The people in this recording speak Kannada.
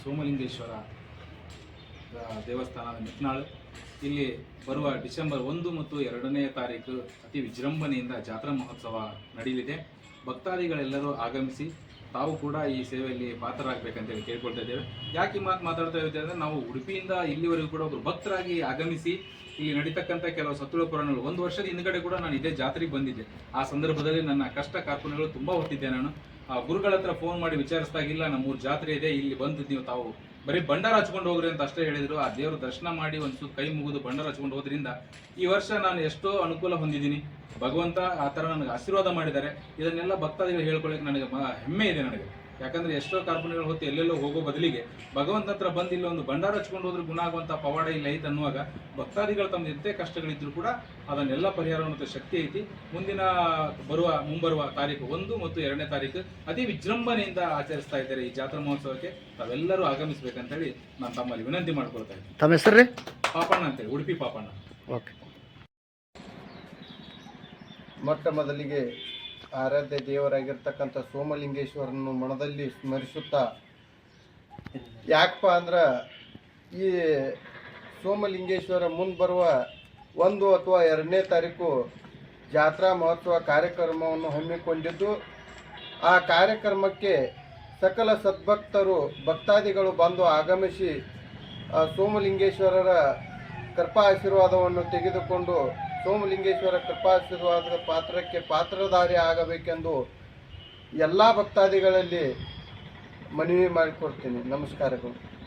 ಸೋಮಲಿಂಗೇಶ್ವರ ಆ, ದೇವಸ್ಥಾನ ನಿಟ್ನಾಳು ಇಲ್ಲಿ ಬರುವ ಡಿಸೆಂಬರ್ ಒಂದು ಮತ್ತು ಎರಡನೇ ತಾರೀಕು ಅತಿ ವಿಜೃಂಭಣೆಯಿಂದ ಜಾತ್ರಾ ಮಹೋತ್ಸವ ನಡೆಯಲಿದೆ ಭಕ್ತಾದಿಗಳೆಲ್ಲರೂ ಆಗಮಿಸಿ ತಾವು ಕೂಡ ಈ ಸೇವೆಯಲ್ಲಿ ಪಾತ್ರರಾಗಬೇಕಂತೇಳಿ ಕೇಳ್ಕೊಳ್ತಾ ಇದ್ದೇವೆ. ಯಾಕೆ ಈ ಮಾತು ಮಾತಾಡ್ತಾ ಇದ್ದೇವೆ ಅಂದರೆ ನಾವು ಉಡುಪಿಯಿಂದ ಇಲ್ಲಿವರೆಗೂ ಕೂಡ ಒಬ್ಬರು ಭಕ್ತರಾಗಿ ಆಗಮಿಸಿ ಇಲ್ಲಿ ನಡೀತಕ್ಕಂಥ ಕೆಲವು ಸತ್ತುಳ ಪುರಾಣಗಳು ಒಂದು ವರ್ಷದ ಹಿಂದ್ಗಡೆ ಕೂಡ ನಾನು ಇದೇ ಜಾತ್ರೆಗೆ ಬಂದಿದ್ದೆ. ಆ ಸಂದರ್ಭದಲ್ಲಿ ನನ್ನ ಕಷ್ಟ ಕಾರ್ಪಣ್ಯಗಳು ತುಂಬ ಹೊತ್ತಿದ್ದೆ ನಾನು. ಗುರುಗಳ ಹತ್ರ ಫೋನ್ ಮಾಡಿ ವಿಚಾರಿಸಿದಾಗಿಲ್ಲ ನಮ್ಮೂರು ಜಾತ್ರೆ ಇದೆ, ಇಲ್ಲಿ ಬಂದು ನೀವು ತಾವು ಬರೀ ಭಂಡಾರ ಹಚ್ಕೊಂಡು ಹೋಗ್ರಿ ಅಂತ ಅಷ್ಟೇ ಹೇಳಿದ್ರು. ಆ ದೇವ್ರ ದರ್ಶನ ಮಾಡಿ ಒಂದು ಕೈ ಮುಗಿದು ಭಂಡಾರ ಹಚ್ಕೊಂಡು ಹೋದ್ರಿಂದ ಈ ವರ್ಷ ನಾನು ಎಷ್ಟೋ ಅನುಕೂಲ ಹೊಂದಿದ್ದೀನಿ. ಭಗವಂತ ಆ ಥರ ನನಗೆ ಆಶೀರ್ವಾದ ಮಾಡಿದ್ದಾರೆ. ಇದನ್ನೆಲ್ಲ ಭಕ್ತಾದಿಗಳು ಹೇಳ್ಕೊಳ್ಳಿಕ್ಕೆ ನನಗೆ ಹೆಮ್ಮೆ ಇದೆ ನನಗೆ. ಯಾಕಂದ್ರೆ ಎಷ್ಟೋ ಕಾರ್ಪಣ್ಯಗಳು ಹೊತ್ತು ಎಲ್ಲೆಲ್ಲೋ ಹೋಗೋ ಬದಲಿಗೆ ಭಗವಂತ ಹತ್ರ ಬಂದು ಇಲ್ಲಿ ಒಂದು ಭಂಡಾರ ಹಚ್ಕೊಂಡು ಹೋದ್ರೆ ಗುಣ ಆಗುವಂಥ ಪವಾಡ ಇಲ್ಲ ಐತೆ ಅನ್ನುವಾಗ ಭಕ್ತಾದಿಗಳು ತಮ್ಮ ಎಂತೆ ಕಷ್ಟಗಳಿದ್ರು ಕೂಡ ಅದನ್ನೆಲ್ಲ ಪರಿಹಾರ ಶಕ್ತಿ ಐತಿ. ಮುಂದಿನ ಬರುವ ಮುಂಬರುವ ತಾರೀಕು ಒಂದು ಮತ್ತು ಎರಡನೇ ತಾರೀಕು ಅತಿ ವಿಜೃಂಭಣೆಯಿಂದ ಆಚರಿಸ್ತಾ ಇದ್ದಾರೆ ಈ ಜಾತ್ರಾ ಮಹೋತ್ಸವಕ್ಕೆ. ತಾವೆಲ್ಲರೂ ಆಗಮಿಸ್ಬೇಕಂತೇಳಿ ನಾನು ತಮ್ಮಲ್ಲಿ ವಿನಂತಿ ಮಾಡ್ಕೊಳ್ತಾ ಇದ್ದೀನಿ. ತಮ್ಮ ಹೆಸರು ಪಾಪಣ್ಣ ಅಂತೇಳಿ ಉಡುಪಿ ಪಾಪಣ್ಣ. ಓಕೆ. ಮೊಟ್ಟ ಮೊದಲಿಗೆ ಆರಾಧ್ಯ ದೇವರಾಗಿರ್ತಕ್ಕಂಥ ಸೋಮಲಿಂಗೇಶ್ವರನ್ನು ಮನದಲ್ಲಿ ಸ್ಮರಿಸುತ್ತಾ, ಯಾಕಪ್ಪ ಅಂದ್ರೆ ಈ ಸೋಮಲಿಂಗೇಶ್ವರ ಮುಂದೆ ಬರುವ ಒಂದು ಅಥವಾ ಎರಡನೇ ತಾರೀಕು ಜಾತ್ರಾ ಮಹೋತ್ಸವ ಕಾರ್ಯಕ್ರಮವನ್ನು ಹಮ್ಮಿಕೊಂಡಿದ್ದು, ಆ ಕಾರ್ಯಕ್ರಮಕ್ಕೆ ಸಕಲ ಸದ್ಭಕ್ತರು, ಭಕ್ತಾದಿಗಳು ಬಂದು ಆಗಮಿಸಿ ಸೋಮಲಿಂಗೇಶ್ವರರ ಕೃಪಾ ಆಶೀರ್ವಾದವನ್ನು ತೆಗೆದುಕೊಂಡು ಸೋಮಲಿಂಗೇಶ್ವರ ಕೃಪಾಶೀರ್ವಾದದ ಪಾತ್ರಕ್ಕೆ ಪಾತ್ರಧಾರಿ ಆಗಬೇಕೆಂದು ಎಲ್ಲ ಭಕ್ತಾದಿಗಳಲ್ಲಿ ಮನವಿ ಮಾಡಿಕೊಡ್ತೀನಿ. ನಮಸ್ಕಾರಗಳು.